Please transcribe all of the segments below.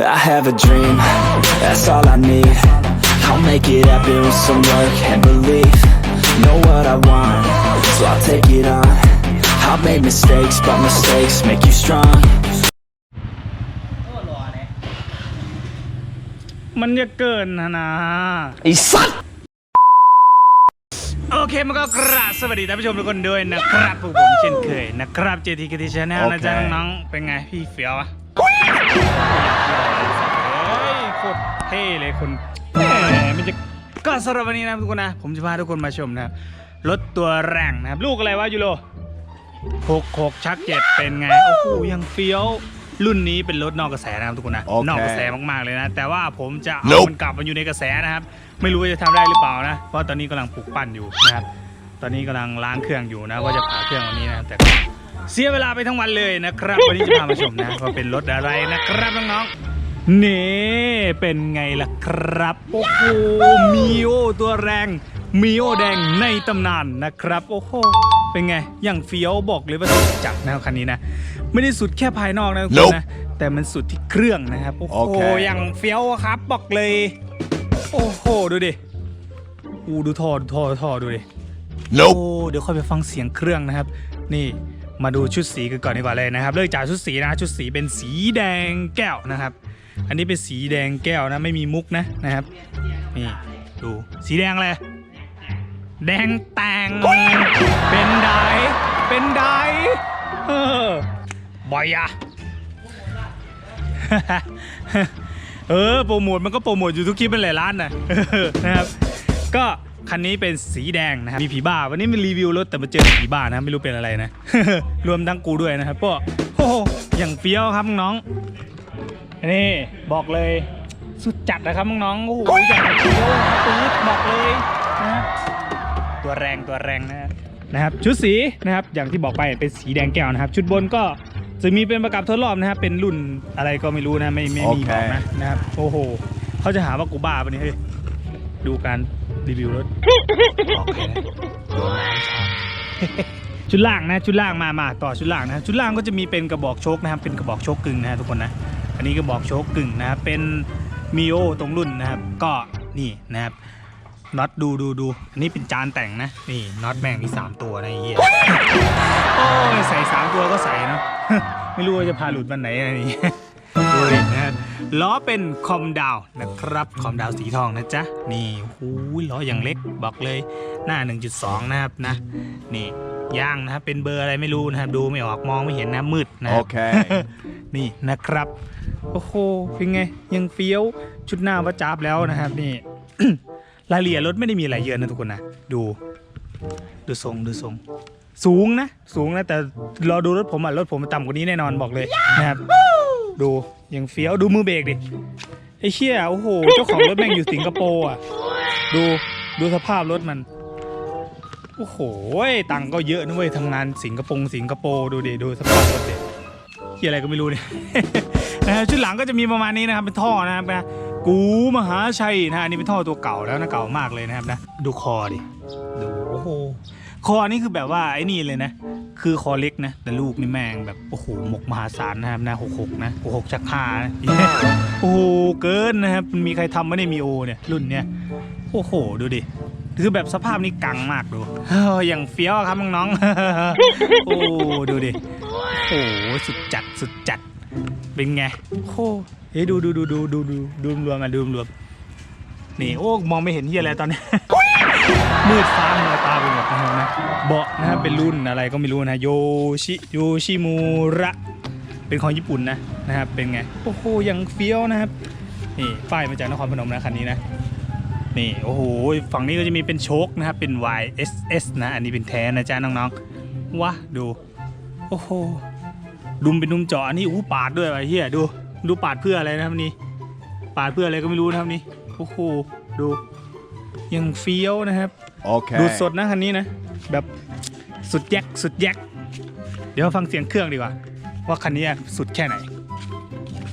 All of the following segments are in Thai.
I have a dream, that's all I need. I'll make it happen with some work and belief. Know what I want, so I'll take it on. I've made mistakes, but mistakes make you strong. มันจะเกินนะนะไอ้สัตว์โอเคมันก็กราบสวัสดีท่านผู้ชมทุกคนด้วยนะครับพวกผมเช่นเคยนะครับเจทีกติชแนลนะจ๊ะโอเคน้องๆเป็นไงพี่เฟี้ยวอะ เฮ้ยโคตรเท่เลยคุณแหมมันจะก็สำหรับวันนี้นะทุกคนนะ ผมจะพาทุกคนมาชมนะครับรถตัวแรงนะครับ ลูกอะไรวะยูโรหกหกชักเจ็ดเป็นไง โอ้โหยังเฟี้ยว รุ่นนี้เป็นรถนอกกระแสนะครับทุกคนนะโอเคนอกกระแสมากๆเลยนะ แต่ว่าผมจะเอา Nope มันกลับมาอยู่ในกระแสนะครับ ไม่รู้ว่าจะทำได้หรือเปล่านะ เพราะตอนนี้กำลังปลูกปั้นอยู่นะครับ ตอนนี้กำลังล้างเครื่องอยู่นะว่าจะผ่าเครื่องวันนี้นะแต่ก็ เสียเวลาไปทั้งวันเลยนะครับ วันนี้จะพามาชมนะว่าเป็นรถอะไรนะครับน้องๆนี่เป็นไงล่ะครับ โอ้โหมีโอตัวแรงมีโอแดงในตำนานนะครับ โอ้โหเป็นไงอย่างเฟี้ยวบอกเลยว่าสุดจัดนะครับคันนี้นะ ไม่ได้สุดแค่ภายนอกนะทุกคนนะ แต่มันสุดที่เครื่องนะครับโอ้โหโอเคอย่างเฟี้ยวอะครับบอกเลย โอ้โหดูดิอูดูท่อดูท่อดูท่อดูดิโอ้เดี๋ยวค่อยไปฟังเสียงเครื่องนะครับ นี่ มาดูชุดสีกันก่อนดีกว่าเลยนะครับ เริ่มจากชุดสีนะชุดสีเป็นสีแดงแก้วนะครับ อันนี้เป็นสีแดงแก้วนะไม่มีมุกนะนะครับนี่ดูสีแดงเลยแดงแตงเป็นไดเป็นไดเออบอยอะเออโปรโมทมันก็โปรโมทอยู่ทุกคลิปเป็นหลายล้านนะนะครับ ก็ คันนี้เป็นสีแดงนะครับ มีผีบ้า วันนี้มันรีวิวรถแต่มาเจอผีบ้านะไม่รู้เป็นอะไรนะ รวมทั้งกูด้วยนะครับพวกโอ้โหอย่างเฟี้ยวครับน้องนี่บอกเลยสุดจัดนะครับน้องโอ้โหอย่างเฟี้ยวนะครับปื๊ดบอกเลยนะตัวแรงตัวแรงนะนะครับ ชุดสีนะครับอย่างที่บอกไปเป็นสีแดงแก้วนะครับ ชุดบนก็จะมีเป็นประกับทดรอบนะครับเป็นรุ่นอะไรก็ไม่รู้นะไม่ไม่มีบอกนะนะครับโอ้โหเขาจะหาว่ากูบ้าปะเนี่ยเฮ้ยดูการ รีวิวรถโอเคนะโดนน้ำชาชุดล่างนะชุดล่างมามาต่อชุดล่างนะชุดล่างก็จะมีเป็นกระบอกโชคนะครับเป็นกระบอกโชคกึ่งนะฮะทุกคนนะอันนี้กระบอกโชคกึ่งนะครับเป็นมีโอตรงรุ่นนะครับ ก็นี่นะครับน็อตดูดูดูอันนี้เป็นจานแต่งนะนี่น็อตแม่งมีสามตัวนะไอ้เหี้ยโอ้ยใส่สามตัวก็ใส่เนาะ ไม่รู้ว่าจะพาหลุดวันไหนอะไรนี่ ดูดินะครับล้อเป็นคอมดาวนะครับคอมดาวสีทองนะจ๊ะนี่หูยล้ออย่างเล็กบอกเลยหน้า 1.2 นะครับนะนี่ย่างนะครับเป็นเบอร์อะไรไม่รู้นะครับดูไม่ออกมองไม่เห็นนะมืดนะโอเคนี่นะครับโอ้โหเป็นไงยังเฟี้ยวชุดหน้าว่าจับแล้วนะครับนี่รายละเอียดรถไม่ได้มีอะไรเยอะนะทุกคนนะดู ดูทรงดูทรงสูงนะ สูงนะ แต่รอดูรถผมอะ รถผมต่ำกว่านี้แน่นอนบอกเลยนะครับ ดูยังเฟี้ยวดูมือเบรกดิไอ้เชี่ยโอ้โหเจ้าของรถแม่งอยู่สิงคโปร์อะดูดูสภาพรถมันโอ้โหตังค์ก็เยอะนะเว้ยทำงานสิงคโปร์สิงคโปร์ดูดิดูสภาพรถดิเฮียอะไรก็ไม่รู้เนี่ยนะชุดหลังก็จะมีประมาณนี้นะครับเป็นท่อนะครับนะกูมหาชัยนะอันนี้เป็นท่อตัวเก่าแล้วนะเก่ามากเลยนะครับนะ ดูคอดิดูโอ้โหคอนี่คือแบบว่าไอ้นี่เลยนะ คือคอเล็กนะ แต่ลูกนี่แม่งแบบ โอ้โห หมกมหาศาลนะครับนะหกหกนะหกหกชักห้านะโอ้โห เกินนะครับ มีใครทำไม่ได้มีโอเนี่ย รุ่นเนี้ย โอ้โห ดูดิ คือแบบสภาพนี้กังมากดูอย่างเฟี้ยวครับน้องๆโอ้ดูดิ โอ้สุดจัดสุดจัด เป็นไงโอ้เฮ้ยดูดูดูดูดูดูดูรวมมาดูรวมนี่โอ้มองไม่เห็นที่อะไรตอนนี้มืดฟ้า มัวตาไปหมดนะครับนะเบาะนะครับเป็นรุ่นอะไรก็ไม่รู้นะโยชิโยชิมูระเป็นของญี่ปุ่นนะนะครับเป็นไงโอ้โหยังเฟี้ยวนะครับนี่ป้ายมาจากนครพนมนะคันนี้นะนี่โอ้โหฝั่งนี้ก็จะมีเป็นโชคนะครับเป็น YSS นะอันนี้เป็นแท้นะจ๊ะน้องๆวะดูโอ้โหดุมเป็นดุมเจาะอันนี้อู้ปาดด้วยไอ้เหี้ยดูดูปาดเพื่ออะไรนะครับนี่ปาดเพื่ออะไรก็ไม่รู้นะครับนี่โอ้โหดูยังเฟี้ยวนะครับ Okay. ดูดสดนะคันนี้นะ แบบสุดแยกสุดแยก เดี๋ยวฟังเสียงเครื่องดีกว่า ว่าคันนี้สุดแค่ไหน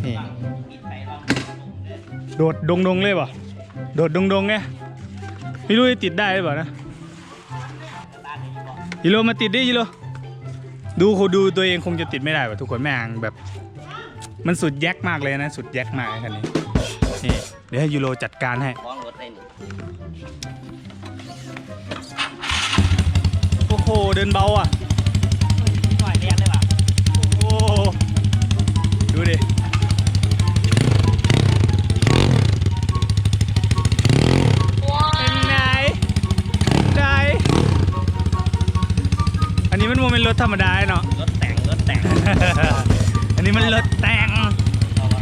นี่โดดดงดงเลยป่ะโดดดงดงไงไม่รู้จะติดได้หรือเปล่านะยิโรมาติดดิยิโรดูคดูตัวเองคงจะติดไม่ได้ป่ะทุกคนแม่งแบบ มันสุดแยกมากเลยนะ สุดแยกมากคันนี้นี่เดี๋ยวให้ยูโรจัดการให้ หเดินเบาอะหน่อยเรียนเลยว่ะโอ้ดูดิเป็นไงได้อันนี้มันโมเป็นรถธรรมดาเนาะ รถแต่งรถแต่ง อันนี้มันรถแต่งเอาวะ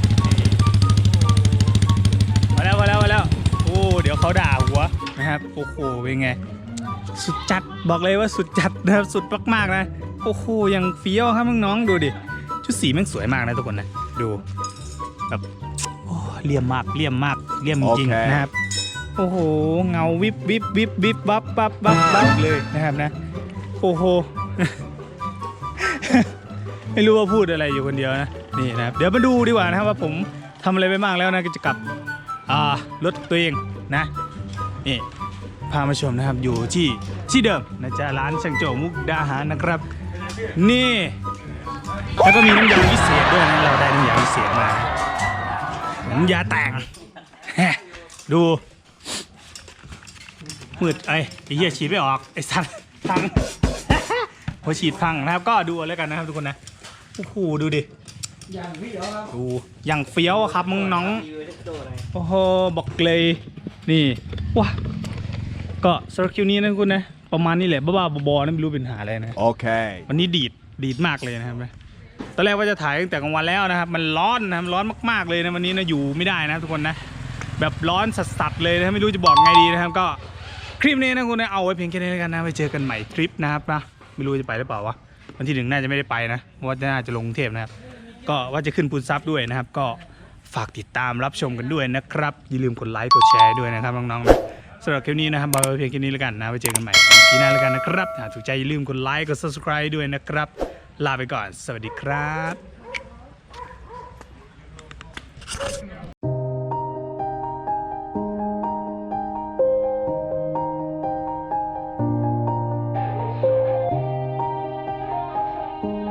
มาแล้วมาแล้วมาแล้ว โอ้ เดี๋ยวเขาด่าหัวนะครับ โอ้โห เป็นไง สุดจัดบอกเลยว่าสุดจัดนะครับสุดมากๆนะโอ้โหยังเฟี้ยวครับน้องๆดูดิชุดสีแม่งสวยมากนะทุกคนนะดูแบบโอ้เลี่ยมมากเลี่ยมมากเลี่ยมจริงโอเคๆนะครับโอ้โหเงาวิบวิบวิบวิบวับวับวับวับเลยนะครับนะโอ้โหไม่รู้ว่าพูดอะไรอยู่คนเดียวนะนี่นะครับเดี๋ยวมาดูดีกว่านะครับว่าผมทำอะไรไปบ้างแล้วนะก็จะกลับอ่ารถตัวเองนะนี่ พามาชมนะครับอยู่ที่ที่เดิมนะจ๊ะร้านช่างโจมุกดาหารนะครับ นี่แล้วก็มีน้ำยาพิเศษด้วยนะเราได้น้ำยาพิเศษมาน้ำยาแต่งแฮดูมืดไอ้ไอ้เหี้ยฉีดไม่ออกไอ้สัตว์พังพอฉีดพังนะครับ ก็ดูเอาแล้วกันนะครับทุกคนนะโอ้โหดูดิดูอย่างเฟี้ยวครับมึงน้องโอ้โหบอกเลยนี่ว้า ก็สำหรับคิวนี้นะคุณนะ ประมาณนี้แหละบ้าๆบอๆนะไม่รู้เป็นหาอะไรนะ Okay. วันนี้ดีดดีดมากเลยนะครับนะตอนแรกว่าจะถ่ายตั้งแต่กลางวันแล้วนะครับ มันร้อนนะครับร้อนมากๆเลยนะวันนี้นะอยู่ไม่ได้นะทุกคนนะ แบบร้อนสัสๆเลยนะไม่รู้จะบอกไงดีนะครับ ก็คลิปนี้นะคุณนะเอาไว้เพียงแค่นี้แล้วกันนะไปเจอกันใหม่ทริปนะครับนะไม่รู้จะไปหรือเปล่าวะวันที่หนึ่งน่าจะไม่ได้ไปนะเพราะว่าน่าจะลงกรุงเทพนะครับ ก็ว่าจะขึ้นปูนซับด้วยนะครับ ก็ฝากติดตามรับชมกันด้วยนะครับอย่าลืมกดไลค์กดแชร์ด้วยนะครับน้องๆนะ สำหรับคลิปนี้นะครับบอกเพียงแค่นี้แล้วกันนะไว้เจอกันใหม่คลิปหน้าแล้วกันนะครับถ้าถูกใจอย่าลืมกดไลค์กด subscribe ด้วยนะครับ ลาไปก่อน สวัสดีครับ